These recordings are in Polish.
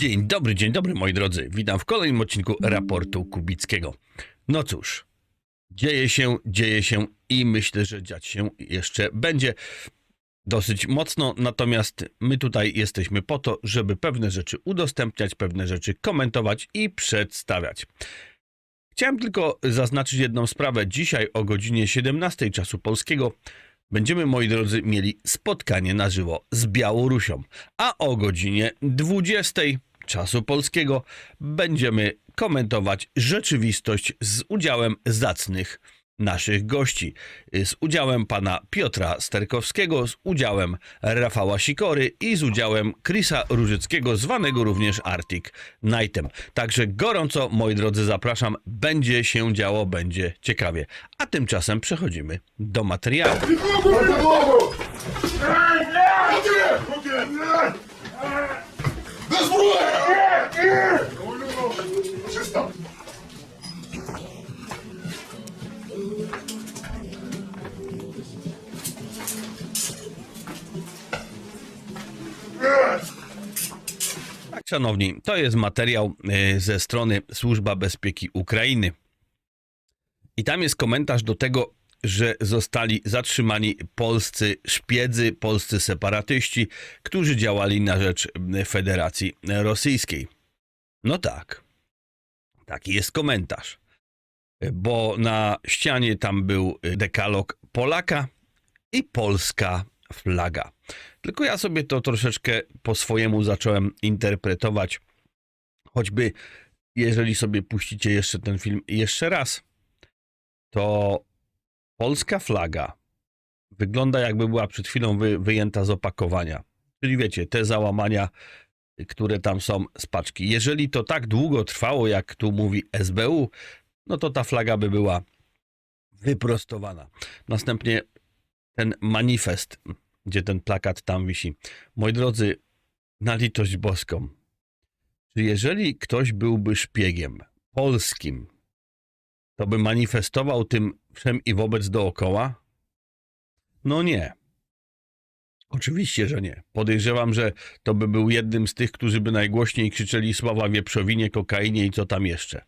Dzień dobry, dzień dobry moi drodzy. Witam w kolejnym odcinku raportu Kubickiego. No cóż, dzieje się, dzieje się i myślę, że dziać się jeszcze będzie dosyć mocno, natomiast my tutaj jesteśmy po to, żeby pewne rzeczy udostępniać, pewne rzeczy komentować i przedstawiać. Chciałem tylko zaznaczyć jedną sprawę. Dzisiaj o godzinie 17 czasu polskiego będziemy, moi drodzy, mieli spotkanie na żywo z Białorusią, a o godzinie 20 czasu polskiego będziemy komentować rzeczywistość z udziałem zacnych naszych gości. Z udziałem pana Piotra Sterkowskiego, z udziałem Rafała Sikory i z udziałem Chrisa Różyckiego, zwanego również Arctic Knightem. Także gorąco, moi drodzy, zapraszam. Będzie się działo, będzie ciekawie. A tymczasem przechodzimy do materiału. Nie! Przestań. Szanowni, to jest materiał y, ze strony Służba Bezpieki Ukrainy. I tam jest komentarz do tego, że zostali zatrzymani polscy szpiedzy, polscy separatyści, którzy działali na rzecz y, Federacji Rosyjskiej. No tak. Taki jest komentarz. Bo na ścianie tam był dekalog Polaka i polska flaga. Tylko ja sobie to troszeczkę po swojemu zacząłem interpretować. Choćby jeżeli sobie puścicie jeszcze ten film jeszcze raz, to polska flaga wygląda jakby była przed chwilą wy, wyjęta z opakowania. Czyli wiecie, te załamania, które tam są z paczki. Jeżeli to tak długo trwało, jak tu mówi SBU, no to ta flaga by była wyprostowana. Następnie ten manifest, gdzie ten plakat tam wisi. Moi drodzy, na litość boską, czy jeżeli ktoś byłby szpiegiem polskim, to by manifestował tym wszem i wobec dookoła? No nie. Oczywiście, że nie. Podejrzewam, że to by był jednym z tych, którzy by najgłośniej krzyczeli sława wieprzowinie, kokainie i co tam jeszcze.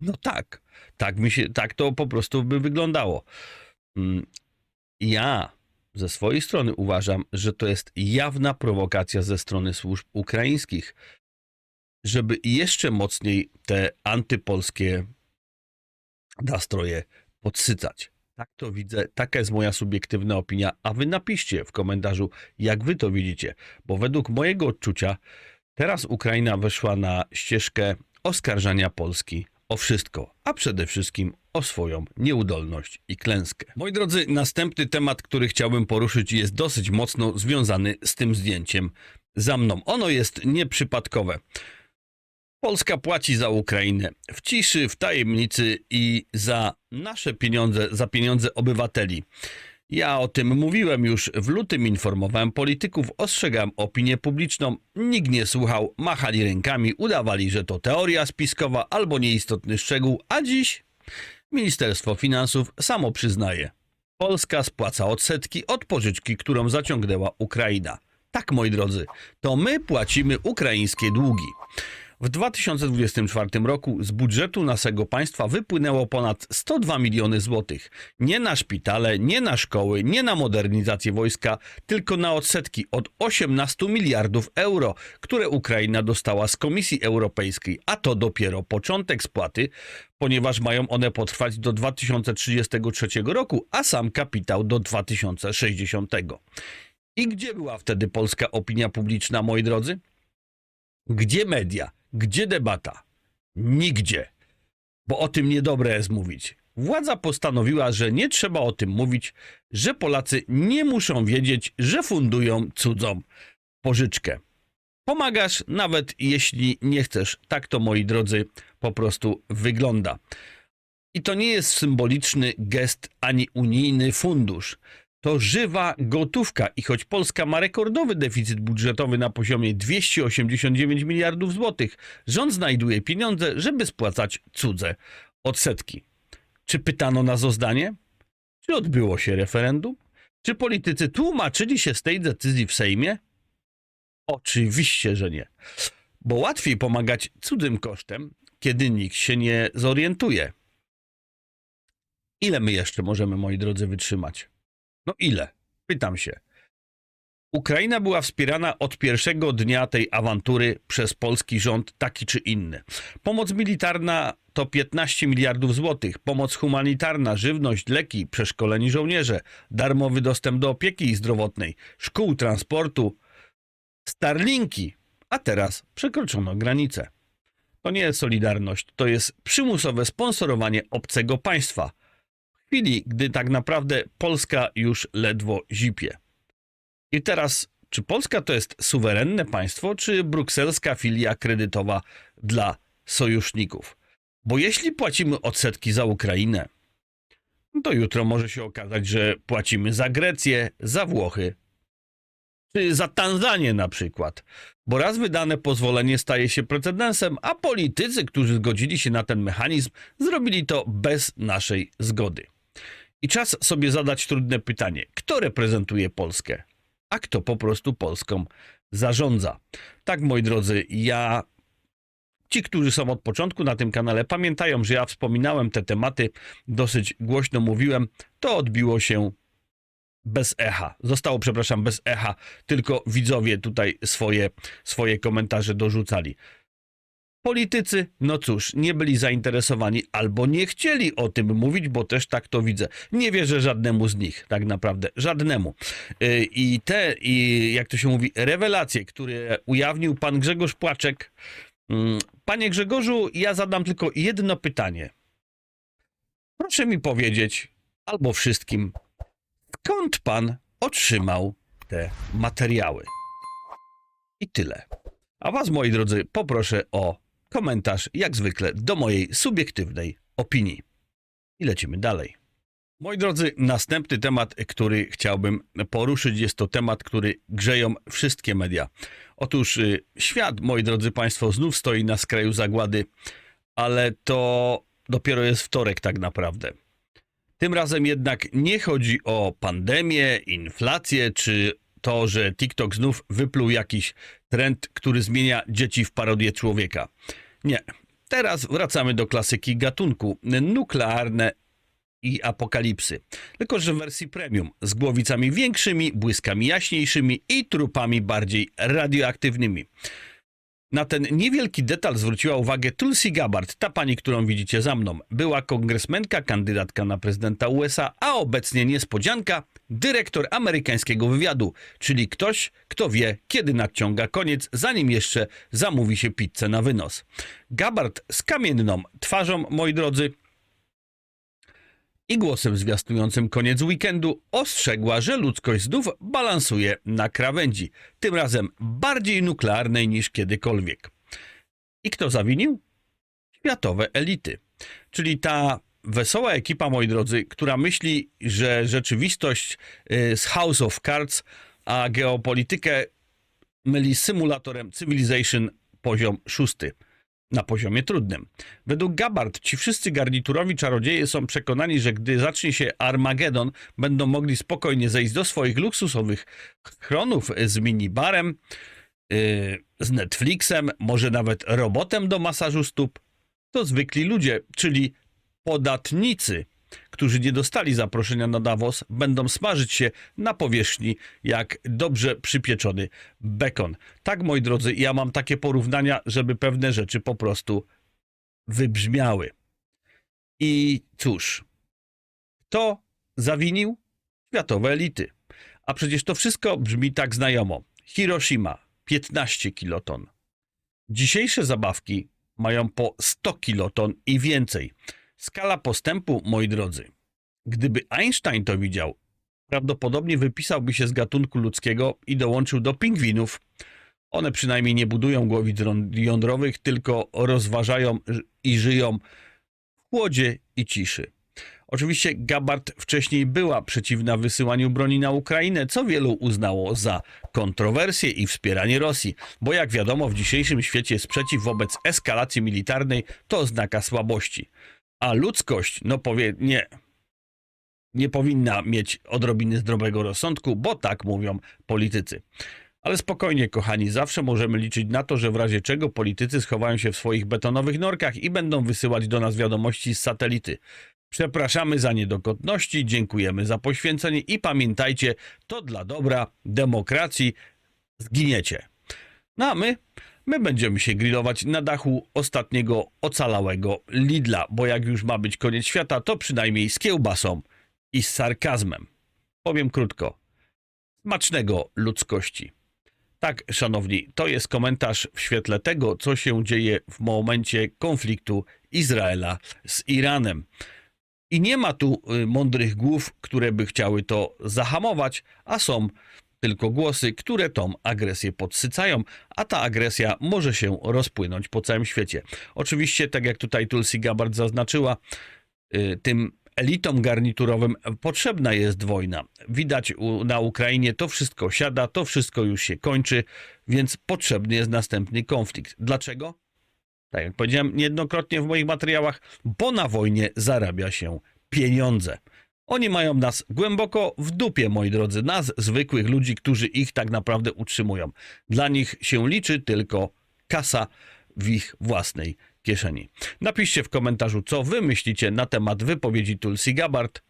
No tak. Tak mi się, tak to po prostu by wyglądało. Mm, Ja ze swojej strony uważam, że to jest jawna prowokacja ze strony służb ukraińskich, żeby jeszcze mocniej te antypolskie nastroje podsycać. Tak to widzę, taka jest moja subiektywna opinia, a wy napiszcie w komentarzu, jak wy to widzicie, bo według mojego odczucia teraz Ukraina weszła na ścieżkę oskarżania Polski o wszystko, a przede wszystkim o swoją nieudolność i klęskę. Moi drodzy, następny temat, który chciałbym poruszyć, jest dosyć mocno związany z tym zdjęciem za mną. Ono jest nieprzypadkowe. Polska płaci za Ukrainę w ciszy, w tajemnicy i za nasze pieniądze, za pieniądze obywateli. Ja o tym mówiłem już w lutym, informowałem polityków, ostrzegałem opinię publiczną. Nikt nie słuchał, machali rękami, udawali, że to teoria spiskowa albo nieistotny szczegół, a dziś Ministerstwo Finansów samo przyznaje. Polska spłaca odsetki od pożyczki, którą zaciągnęła Ukraina. Tak, moi drodzy, to my płacimy ukraińskie długi. W 2024 roku z budżetu naszego państwa wypłynęło ponad 102 miliony złotych. Nie na szpitale, nie na szkoły, nie na modernizację wojska, tylko na odsetki od 18 miliardów euro, które Ukraina dostała z Komisji Europejskiej, a to dopiero początek spłaty, ponieważ mają one potrwać do 2033 roku, a sam kapitał do 2060. I gdzie była wtedy polska opinia publiczna, moi drodzy? Gdzie media? Gdzie debata? Nigdzie. Bo o tym niedobre jest mówić. Władza postanowiła, że nie trzeba o tym mówić, że Polacy nie muszą wiedzieć, że fundują cudzą pożyczkę. Pomagasz nawet jeśli nie chcesz. Tak to, moi drodzy, po prostu wygląda. I to nie jest symboliczny gest ani unijny fundusz. To żywa gotówka i choć Polska ma rekordowy deficyt budżetowy na poziomie 289 miliardów złotych, rząd znajduje pieniądze, żeby spłacać cudze odsetki. Czy pytano nas o zdanie? Czy odbyło się referendum? Czy politycy tłumaczyli się z tej decyzji w Sejmie? Oczywiście, że nie. Bo łatwiej pomagać cudzym kosztem, kiedy nikt się nie zorientuje. Ile my jeszcze możemy, moi drodzy, wytrzymać? No ile? Pytam się. Ukraina była wspierana od pierwszego dnia tej awantury przez polski rząd, taki czy inny. Pomoc militarna to 15 miliardów złotych, pomoc humanitarna, żywność, leki, przeszkoleni żołnierze, darmowy dostęp do opieki zdrowotnej, szkół, transportu, Starlinki, a teraz przekroczono granicę. To nie jest solidarność, to jest przymusowe sponsorowanie obcego państwa. Chwili, gdy tak naprawdę Polska już ledwo zipie. I teraz, czy Polska to jest suwerenne państwo, czy brukselska filia kredytowa dla sojuszników? Bo jeśli płacimy odsetki za Ukrainę, no to jutro może się okazać, że płacimy za Grecję, za Włochy, czy za Tanzanię na przykład. Bo raz wydane pozwolenie staje się precedensem, a politycy, którzy zgodzili się na ten mechanizm, zrobili to bez naszej zgody. I czas sobie zadać trudne pytanie: kto reprezentuje Polskę, a kto po prostu Polską zarządza? Tak, moi drodzy, ja. Ci, którzy są od początku na tym kanale, pamiętają, że ja wspominałem te tematy, dosyć głośno mówiłem. To odbiło się bez echa. Zostało, przepraszam, bez echa, tylko widzowie tutaj swoje, swoje komentarze dorzucali. Politycy, no cóż, nie byli zainteresowani albo nie chcieli o tym mówić, bo też tak to widzę. Nie wierzę żadnemu z nich, tak naprawdę, żadnemu. Yy, I te, i jak to się mówi, rewelacje, które ujawnił pan Grzegorz Płaczek. Mm, Panie Grzegorzu, ja zadam tylko jedno pytanie. Proszę mi powiedzieć, albo wszystkim, skąd pan otrzymał te materiały? I tyle. A was, moi drodzy, poproszę o komentarz, jak zwykle, do mojej subiektywnej opinii. I lecimy dalej. Moi drodzy, następny temat, który chciałbym poruszyć, jest to temat, który grzeją wszystkie media. Otóż y, świat, moi drodzy Państwo, znów stoi na skraju zagłady, ale to dopiero jest wtorek tak naprawdę. Tym razem jednak nie chodzi o pandemię, inflację czy to, że TikTok znów wypluł jakiś trend, który zmienia dzieci w parodię człowieka. Nie. Teraz wracamy do klasyki gatunku nuklearne i apokalipsy. Tylko, że w wersji premium z głowicami większymi, błyskami jaśniejszymi i trupami bardziej radioaktywnymi. Na ten niewielki detal zwróciła uwagę Tulsi Gabbard, ta pani, którą widzicie za mną. Była kongresmenka, kandydatka na prezydenta USA, a obecnie niespodzianka, dyrektor amerykańskiego wywiadu, czyli ktoś, kto wie, kiedy nadciąga koniec, zanim jeszcze zamówi się pizzę na wynos. Gabbard z kamienną twarzą, moi drodzy, i głosem zwiastującym koniec weekendu ostrzegła, że ludzkość znów balansuje na krawędzi, tym razem bardziej nuklearnej niż kiedykolwiek. I kto zawinił? Światowe elity. Czyli ta wesoła ekipa, moi drodzy, która myśli, że rzeczywistość y, z House of Cards, a geopolitykę myli symulatorem Civilization poziom szósty na poziomie trudnym. Według Gabbard ci wszyscy garniturowi czarodzieje są przekonani, że gdy zacznie się Armagedon, będą mogli spokojnie zejść do swoich luksusowych chronów z minibarem, yy, z Netflixem, może nawet robotem do masażu stóp. To zwykli ludzie, czyli podatnicy, którzy nie dostali zaproszenia na Davos, będą smażyć się na powierzchni jak dobrze przypieczony bekon. Tak, moi drodzy, ja mam takie porównania, żeby pewne rzeczy po prostu wybrzmiały. I cóż, kto zawinił? Światowe elity. A przecież to wszystko brzmi tak znajomo. Hiroshima 15 kiloton. Dzisiejsze zabawki mają po 100 kiloton i więcej. Skala postępu, moi drodzy. Gdyby Einstein to widział, prawdopodobnie wypisałby się z gatunku ludzkiego i dołączył do pingwinów. One przynajmniej nie budują głowic jądrowych, tylko rozważają i żyją w chłodzie i ciszy. Oczywiście Gabbard wcześniej była przeciwna wysyłaniu broni na Ukrainę, co wielu uznało za kontrowersję i wspieranie Rosji, bo jak wiadomo w dzisiejszym świecie sprzeciw wobec eskalacji militarnej to oznaka słabości. A ludzkość, no powie, nie, nie powinna mieć odrobiny zdrowego rozsądku, bo tak mówią politycy. Ale spokojnie, kochani, zawsze możemy liczyć na to, że w razie czego politycy schowają się w swoich betonowych norkach i będą wysyłać do nas wiadomości z satelity. Przepraszamy za niedogodności, dziękujemy za poświęcenie i pamiętajcie, to dla dobra demokracji zginiecie. No a my, my będziemy się grillować na dachu ostatniego ocalałego Lidla, bo jak już ma być koniec świata, to przynajmniej z kiełbasą i z sarkazmem. Powiem krótko. Smacznego ludzkości. Tak, szanowni, to jest komentarz w świetle tego, co się dzieje w momencie konfliktu Izraela z Iranem. I nie ma tu y, mądrych głów, które by chciały to zahamować, a są tylko głosy, które tą agresję podsycają, a ta agresja może się rozpłynąć po całym świecie. Oczywiście, tak jak tutaj Tulsi Gabbard zaznaczyła, y, tym elitom garniturowym potrzebna jest wojna. Widać na Ukrainie to wszystko siada, to wszystko już się kończy, więc potrzebny jest następny konflikt. Dlaczego? Tak jak powiedziałem niejednokrotnie w moich materiałach, bo na wojnie zarabia się pieniądze. Oni mają nas głęboko w dupie, moi drodzy, nas, zwykłych ludzi, którzy ich tak naprawdę utrzymują. Dla nich się liczy tylko kasa w ich własnej kieszeni. Napiszcie w komentarzu, co wy myślicie na temat wypowiedzi Tulsi Gabbard,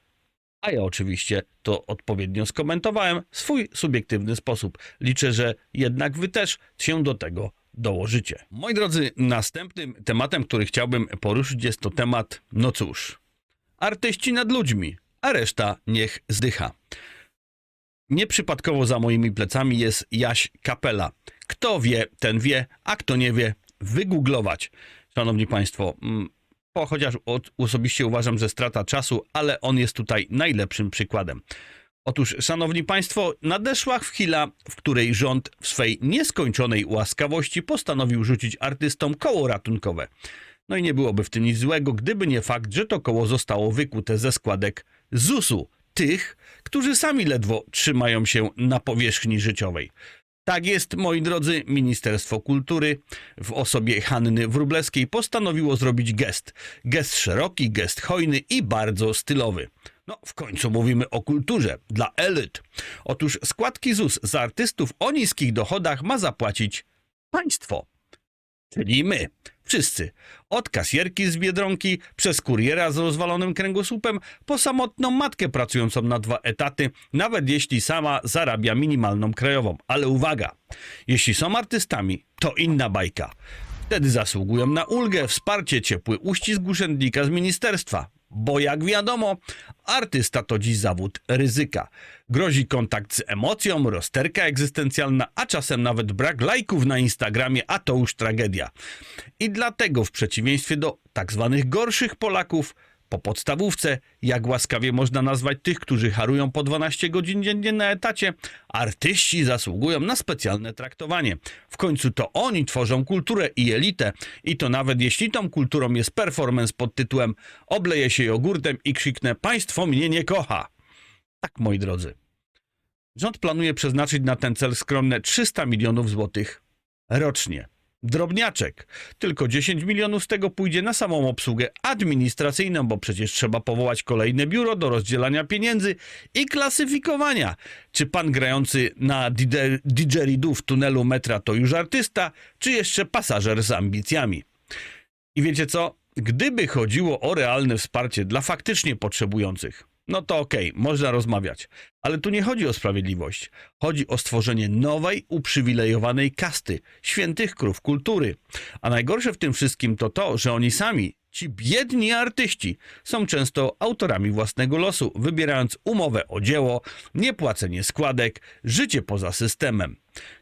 a ja oczywiście to odpowiednio skomentowałem w swój subiektywny sposób. Liczę, że jednak wy też się do tego dołożycie. Moi drodzy, następnym tematem, który chciałbym poruszyć jest to temat, no cóż, artyści nad ludźmi, a reszta niech zdycha. Nieprzypadkowo za moimi plecami jest Jaś Kapela. Kto wie, ten wie, a kto nie wie, wygooglować. Szanowni Państwo, mm, bo chociaż od, osobiście uważam, że strata czasu, ale on jest tutaj najlepszym przykładem. Otóż, szanowni państwo, nadeszła chwila, w której rząd w swej nieskończonej łaskawości postanowił rzucić artystom koło ratunkowe. No i nie byłoby w tym nic złego, gdyby nie fakt, że to koło zostało wykute ze składek ZUS-u, tych, którzy sami ledwo trzymają się na powierzchni życiowej. Tak jest, moi drodzy, Ministerstwo Kultury w osobie Hanny Wróblewskiej postanowiło zrobić gest. Gest szeroki, gest hojny i bardzo stylowy. No, w końcu mówimy o kulturze dla elit. Otóż składki ZUS za artystów o niskich dochodach ma zapłacić państwo. Czyli my, wszyscy. Od kasjerki z Biedronki, przez kuriera z rozwalonym kręgosłupem, po samotną matkę pracującą na dwa etaty, nawet jeśli sama zarabia minimalną krajową. Ale uwaga, jeśli są artystami, to inna bajka. Wtedy zasługują na ulgę, wsparcie, ciepły uścisk urzędnika z ministerstwa. Bo jak wiadomo, artysta to dziś zawód ryzyka. Grozi kontakt z emocją, rozterka egzystencjalna, a czasem nawet brak lajków na Instagramie, a to już tragedia. I dlatego w przeciwieństwie do tak zwanych gorszych Polaków, po podstawówce, jak łaskawie można nazwać tych, którzy harują po 12 godzin dziennie na etacie, artyści zasługują na specjalne traktowanie. W końcu to oni tworzą kulturę i elitę i to nawet jeśli tą kulturą jest performance pod tytułem obleję się jogurtem i krzyknę państwo mnie nie kocha. Tak, moi drodzy. Rząd planuje przeznaczyć na ten cel skromne 300 milionów złotych rocznie. Drobniaczek. Tylko 10 milionów z tego pójdzie na samą obsługę administracyjną, bo przecież trzeba powołać kolejne biuro do rozdzielania pieniędzy i klasyfikowania. Czy pan grający na didgeridoo w tunelu metra to już artysta, czy jeszcze pasażer z ambicjami? I wiecie co? Gdyby chodziło o realne wsparcie dla faktycznie potrzebujących, no to okej, można rozmawiać. Ale tu nie chodzi o sprawiedliwość. Chodzi o stworzenie nowej, uprzywilejowanej kasty, świętych krów kultury. A najgorsze w tym wszystkim to to, że oni sami, ci biedni artyści, są często autorami własnego losu, wybierając umowę o dzieło, niepłacenie składek, życie poza systemem.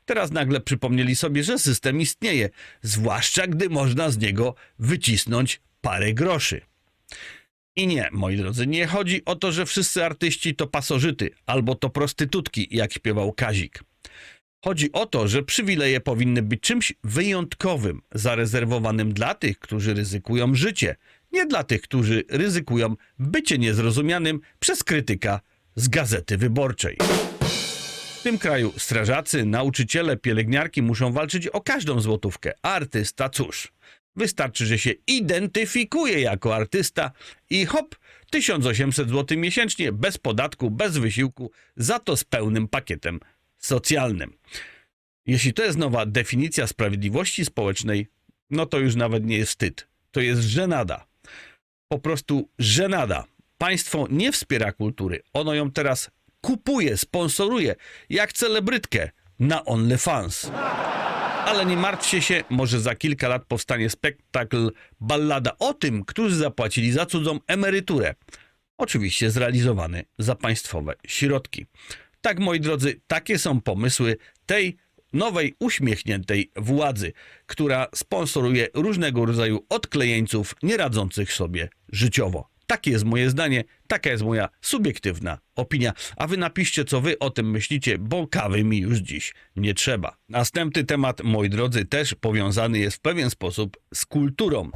Teraz nagle przypomnieli sobie, że system istnieje, zwłaszcza gdy można z niego wycisnąć parę groszy. I nie, moi drodzy, nie chodzi o to, że wszyscy artyści to pasożyty albo to prostytutki, jak śpiewał Kazik. Chodzi o to, że przywileje powinny być czymś wyjątkowym, zarezerwowanym dla tych, którzy ryzykują życie, nie dla tych, którzy ryzykują bycie niezrozumianym przez krytyka z gazety wyborczej. W tym kraju strażacy, nauczyciele, pielęgniarki muszą walczyć o każdą złotówkę. A artysta cóż, wystarczy, że się identyfikuje jako artysta i hop, 1800 zł miesięcznie, bez podatku, bez wysiłku, za to z pełnym pakietem socjalnym. Jeśli to jest nowa definicja sprawiedliwości społecznej, no to już nawet nie jest wstyd. To jest żenada. Po prostu żenada. Państwo nie wspiera kultury. Ono ją teraz kupuje, sponsoruje, jak celebrytkę na OnlyFans. Ale nie martwcie się, może za kilka lat powstanie spektakl ballada o tym, którzy zapłacili za cudzą emeryturę. Oczywiście zrealizowany za państwowe środki. Tak, moi drodzy, takie są pomysły tej nowej, uśmiechniętej władzy, która sponsoruje różnego rodzaju odklejeńców nieradzących sobie życiowo. Takie jest moje zdanie, taka jest moja subiektywna opinia. A wy napiszcie, co wy o tym myślicie, bo kawy mi już dziś nie trzeba. Następny temat, moi drodzy, też powiązany jest w pewien sposób z kulturą.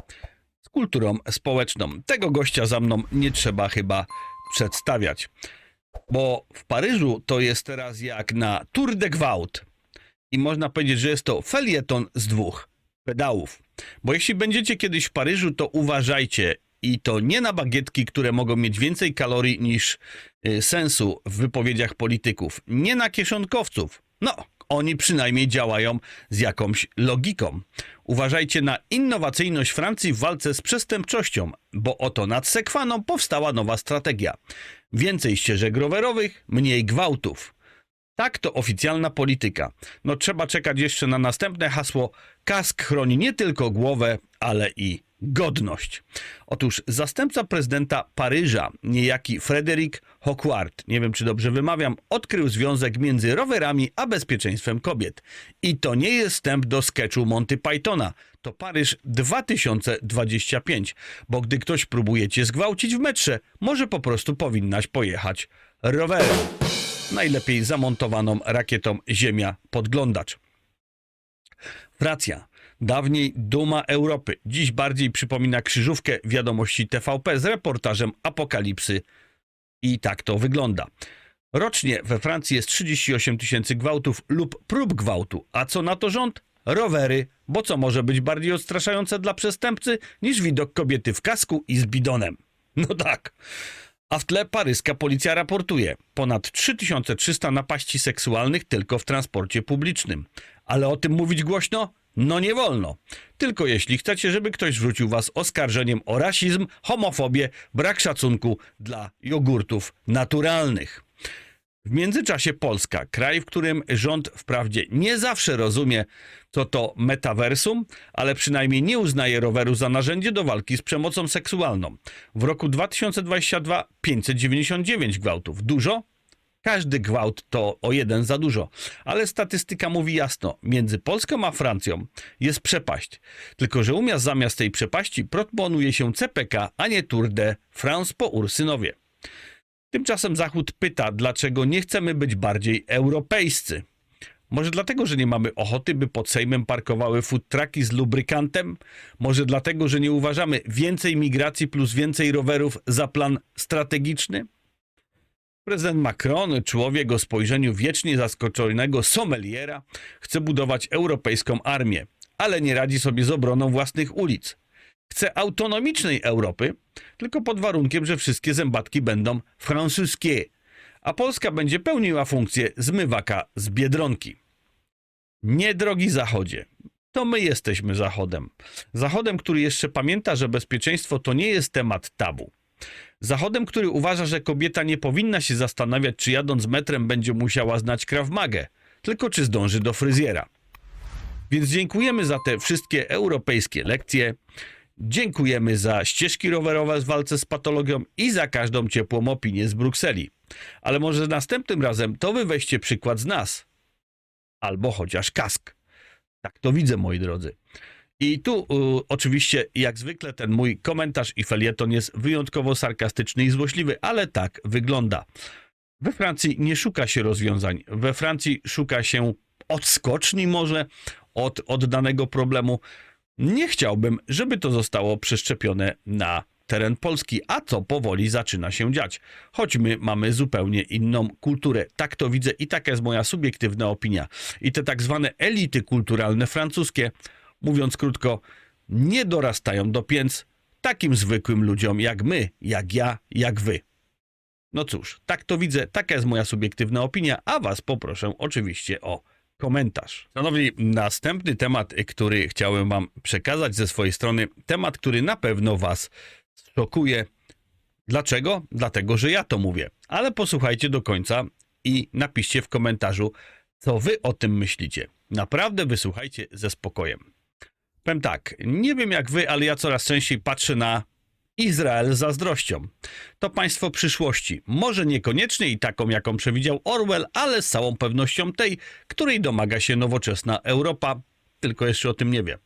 Z kulturą społeczną. Tego gościa za mną nie trzeba chyba przedstawiać. Bo w Paryżu to jest teraz jak na Tour de Gwałt. I można powiedzieć, że jest to felieton z dwóch pedałów. Bo jeśli będziecie kiedyś w Paryżu, to uważajcie i to nie na bagietki, które mogą mieć więcej kalorii niż y, sensu w wypowiedziach polityków. Nie na kieszonkowców. No, oni przynajmniej działają z jakąś logiką. Uważajcie na innowacyjność Francji w walce z przestępczością, bo oto nad Sekwaną powstała nowa strategia. Więcej ścieżek rowerowych, mniej gwałtów. Tak, to oficjalna polityka. No trzeba czekać jeszcze na następne hasło. Kask chroni nie tylko głowę, ale i godność. Otóż zastępca prezydenta Paryża, niejaki Frederick Hocquart, nie wiem czy dobrze wymawiam, odkrył związek między rowerami a bezpieczeństwem kobiet. I to nie jest wstęp do sketchu Monty Pythona. To Paryż 2025, bo gdy ktoś próbuje cię zgwałcić w metrze, może po prostu powinnaś pojechać rowerem najlepiej zamontowaną rakietą Ziemia podglądacz. Racja. Dawniej duma Europy, dziś bardziej przypomina krzyżówkę wiadomości TVP z reportażem apokalipsy. I tak to wygląda. Rocznie we Francji jest 38 tysięcy gwałtów lub prób gwałtu. A co na to rząd? Rowery, bo co może być bardziej odstraszające dla przestępcy niż widok kobiety w kasku i z bidonem? No tak. A w tle paryska policja raportuje ponad 3300 napaści seksualnych tylko w transporcie publicznym. Ale o tym mówić głośno? No nie wolno. Tylko jeśli chcecie, żeby ktoś wrzucił was oskarżeniem o rasizm, homofobię, brak szacunku dla jogurtów naturalnych. W międzyczasie Polska, kraj, w którym rząd wprawdzie nie zawsze rozumie, co to metaversum, ale przynajmniej nie uznaje roweru za narzędzie do walki z przemocą seksualną. W roku 2022 599 gwałtów. Dużo? Każdy gwałt to o jeden za dużo, ale statystyka mówi jasno, między Polską a Francją jest przepaść. Tylko, że umiast zamiast tej przepaści proponuje się CPK, a nie Tour de France po Ursynowie. Tymczasem Zachód pyta, dlaczego nie chcemy być bardziej europejscy. Może dlatego, że nie mamy ochoty, by pod Sejmem parkowały food trucki z lubrykantem? Może dlatego, że nie uważamy więcej migracji plus więcej rowerów za plan strategiczny? Prezydent Macron, człowiek o spojrzeniu wiecznie zaskoczonego sommeliera, chce budować europejską armię, ale nie radzi sobie z obroną własnych ulic. Chce autonomicznej Europy, tylko pod warunkiem, że wszystkie zębatki będą francuskie, a Polska będzie pełniła funkcję zmywaka z Biedronki. Nie, drogi Zachodzie, to my jesteśmy Zachodem. Zachodem, który jeszcze pamięta, że bezpieczeństwo to nie jest temat tabu. Zachodem, który uważa, że kobieta nie powinna się zastanawiać, czy jadąc metrem będzie musiała znać Krav Magę, tylko czy zdąży do fryzjera. Więc dziękujemy za te wszystkie europejskie lekcje. Dziękujemy za ścieżki rowerowe w walce z patologią i za każdą ciepłą opinię z Brukseli. Ale może następnym razem to wy weźcie przykład z nas. Albo chociaż kask. Tak to widzę, moi drodzy. I tu y, oczywiście, jak zwykle, ten mój komentarz i felieton jest wyjątkowo sarkastyczny i złośliwy, ale tak wygląda. We Francji nie szuka się rozwiązań. We Francji szuka się odskoczni może od, od danego problemu. Nie chciałbym, żeby to zostało przeszczepione na teren Polski, a co powoli zaczyna się dziać. Choć my mamy zupełnie inną kulturę. Tak to widzę i taka jest moja subiektywna opinia. I te tak zwane elity kulturalne francuskie, mówiąc krótko, nie dorastają do pięc takim zwykłym ludziom jak my, jak ja, jak wy. No cóż, tak to widzę, taka jest moja subiektywna opinia, a was poproszę oczywiście o komentarz. Szanowni, następny temat, który chciałem Wam przekazać ze swojej strony, temat, który na pewno Was szokuje. Dlaczego? Dlatego, że ja to mówię. Ale posłuchajcie do końca i napiszcie w komentarzu, co Wy o tym myślicie. Naprawdę wysłuchajcie ze spokojem. Powiem tak, nie wiem jak Wy, ale ja coraz częściej patrzę na Izrael z zazdrością. To państwo przyszłości. Może niekoniecznie i taką, jaką przewidział Orwell, ale z całą pewnością tej, której domaga się nowoczesna Europa, tylko jeszcze o tym nie wie.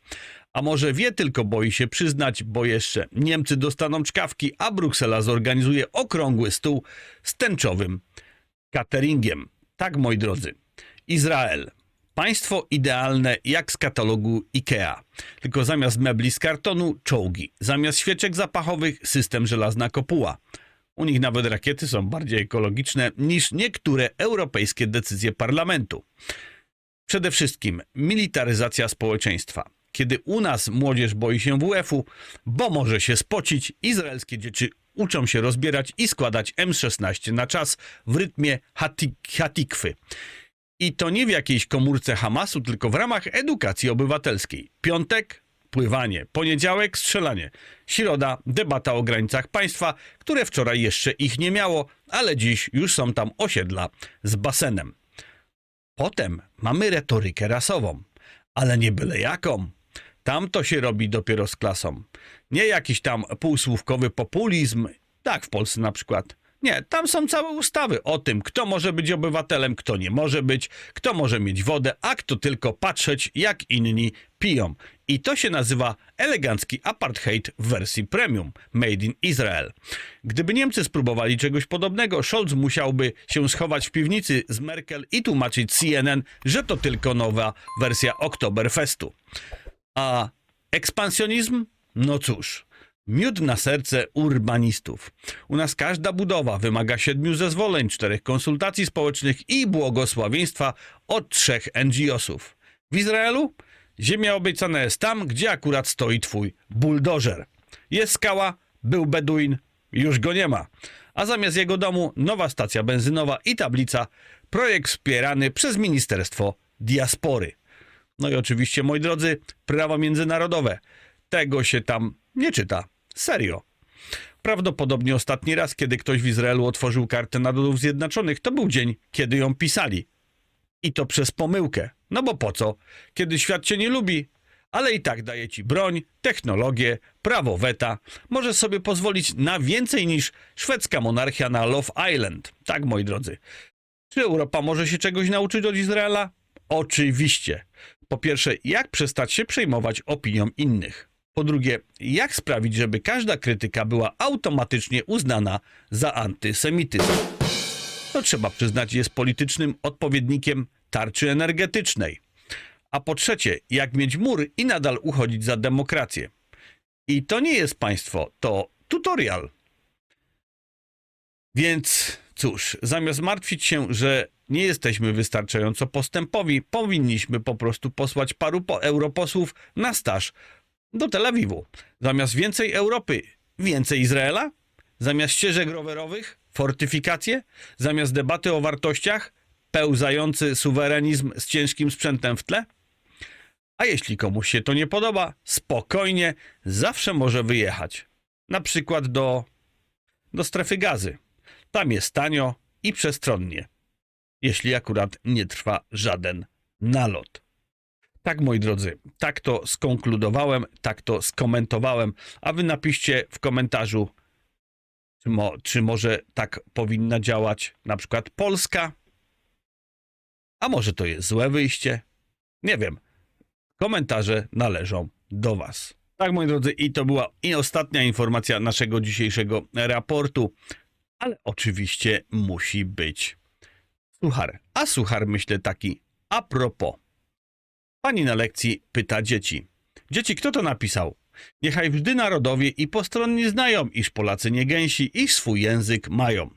A może wie, tylko boi się przyznać, bo jeszcze Niemcy dostaną czkawki, a Bruksela zorganizuje okrągły stół z tęczowym cateringiem. Tak, moi drodzy. Izrael. Państwo idealne jak z katalogu IKEA. Tylko zamiast mebli z kartonu czołgi. Zamiast świeczek zapachowych system żelazna kopuła. U nich nawet rakiety są bardziej ekologiczne niż niektóre europejskie decyzje parlamentu. Przede wszystkim militaryzacja społeczeństwa. Kiedy u nas młodzież boi się WF-u, bo może się spocić, izraelskie dzieci uczą się rozbierać i składać M16 na czas w rytmie hati- hatikwy. I to nie w jakiejś komórce Hamasu, tylko w ramach edukacji obywatelskiej. Piątek pływanie, poniedziałek strzelanie, środa debata o granicach państwa, które wczoraj jeszcze ich nie miało, ale dziś już są tam osiedla z basenem. Potem mamy retorykę rasową, ale nie byle jaką. Tam to się robi dopiero z klasą. Nie jakiś tam półsłówkowy populizm, tak w Polsce na przykład. Nie, tam są całe ustawy o tym, kto może być obywatelem, kto nie może być, kto może mieć wodę, a kto tylko patrzeć, jak inni piją. I to się nazywa elegancki apartheid w wersji premium, made in Israel. Gdyby Niemcy spróbowali czegoś podobnego, Scholz musiałby się schować w piwnicy z Merkel i tłumaczyć CNN, że to tylko nowa wersja Oktoberfestu. A ekspansjonizm? No cóż, miód na serce urbanistów. U nas każda budowa wymaga siedmiu zezwoleń, czterech konsultacji społecznych i błogosławieństwa od trzech NGO-sów. W Izraelu ziemia obiecana jest tam, gdzie akurat stoi twój buldożer. Jest skała, był Beduin, już go nie ma. A zamiast jego domu nowa stacja benzynowa i tablica, projekt wspierany przez Ministerstwo Diaspory. No i oczywiście, moi drodzy, prawo międzynarodowe. Tego się tam nie czyta. Serio. Prawdopodobnie ostatni raz, kiedy ktoś w Izraelu otworzył kartę Narodów Zjednoczonych, to był dzień, kiedy ją pisali. I to przez pomyłkę. No bo po co? Kiedy świat cię nie lubi, ale i tak daje ci broń, technologię, prawo weta. Możesz sobie pozwolić na więcej niż szwedzka monarchia na Love Island. Tak, moi drodzy. Czy Europa może się czegoś nauczyć od Izraela? Oczywiście. Po pierwsze, jak przestać się przejmować opinią innych? Po drugie, jak sprawić, żeby każda krytyka była automatycznie uznana za antysemityzm? To trzeba przyznać, jest politycznym odpowiednikiem tarczy energetycznej. A po trzecie, jak mieć mur i nadal uchodzić za demokrację? I to nie jest państwo, to tutorial. Więc cóż, zamiast martwić się, że nie jesteśmy wystarczająco postępowi, powinniśmy po prostu posłać paru po europosłów na staż do Tel Awiwu. Zamiast więcej Europy, więcej Izraela? Zamiast ścieżek rowerowych, fortyfikacje? Zamiast debaty o wartościach, pełzający suwerenizm z ciężkim sprzętem w tle? A jeśli komuś się to nie podoba, spokojnie, zawsze może wyjechać. Na przykład do, do strefy gazy. Tam jest tanio i przestronnie. Jeśli akurat nie trwa żaden nalot. Tak, moi drodzy, tak to skonkludowałem, tak to skomentowałem, a wy napiszcie w komentarzu, czy, mo, czy może tak powinna działać na przykład Polska, a może to jest złe wyjście? Nie wiem. Komentarze należą do was. Tak, moi drodzy, i to była i ostatnia informacja naszego dzisiejszego raportu, ale oczywiście musi być suchar. A suchar myślę taki a propos. Pani na lekcji pyta dzieci. Dzieci, kto to napisał? Niechaj wżdy narodowie i postronni znają, iż Polacy nie gęsi, iż swój język mają.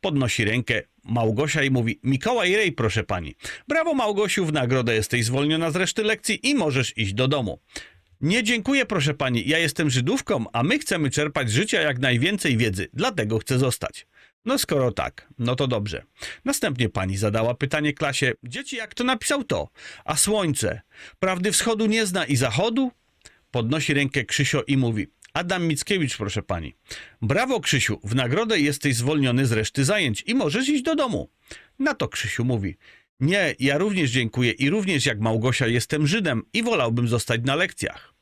Podnosi rękę Małgosia i mówi, Mikołaj Rej, proszę pani. Brawo Małgosiu, w nagrodę jesteś zwolniona z reszty lekcji i możesz iść do domu. Nie dziękuję, proszę pani, ja jestem Żydówką, a my chcemy czerpać życia jak najwięcej wiedzy, dlatego chcę zostać. No skoro tak, no to dobrze. Następnie pani zadała pytanie klasie: Dzieci, jak to napisał to? A słońce, prawdy wschodu nie zna i zachodu? Podnosi rękę Krzysio i mówi: Adam Mickiewicz, proszę pani. Brawo, Krzysiu, w nagrodę jesteś zwolniony z reszty zajęć i możesz iść do domu. Na to Krzysiu mówi: Nie, ja również dziękuję i również jak Małgosia jestem Żydem i wolałbym zostać na lekcjach.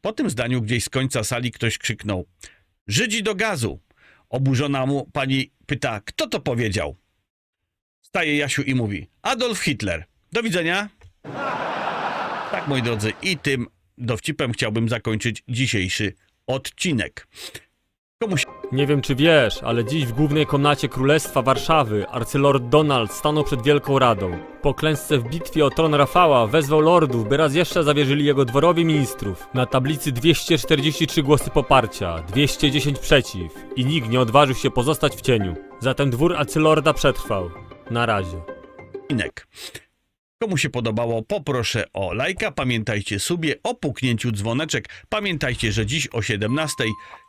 Po tym zdaniu gdzieś z końca sali ktoś krzyknął: Żydzi do gazu! Oburzona mu pani pyta, kto to powiedział? Staje Jasiu i mówi, Adolf Hitler. Do widzenia. Tak, moi drodzy, i tym dowcipem chciałbym zakończyć dzisiejszy odcinek. Komuś Nie wiem czy wiesz, ale dziś w głównej komnacie Królestwa Warszawy arcylord Donald stanął przed Wielką Radą. Po klęsce w bitwie o tron Rafała wezwał lordów, by raz jeszcze zawierzyli jego dworowi ministrów. Na tablicy 243 głosy poparcia, 210 przeciw i nikt nie odważył się pozostać w cieniu. Zatem dwór arcylorda przetrwał. Na razie. odcinek. Komu się podobało, poproszę o lajka. Pamiętajcie sobie o puknięciu dzwoneczek. Pamiętajcie, że dziś o 17,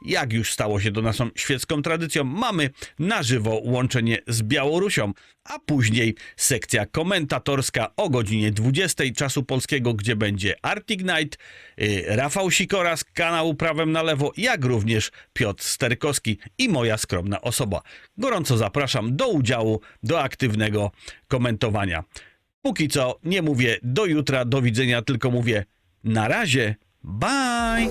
jak już stało się to naszą świecką tradycją, mamy na żywo łączenie z Białorusią, a później sekcja komentatorska o godzinie 20 czasu polskiego, gdzie będzie Arctic Night, yy, Rafał Sikora z kanału Prawem na Lewo, jak również Piotr Sterkowski i moja skromna osoba. Gorąco zapraszam do udziału, do aktywnego komentowania. Póki co nie mówię do jutra, do widzenia, tylko mówię na razie, bye!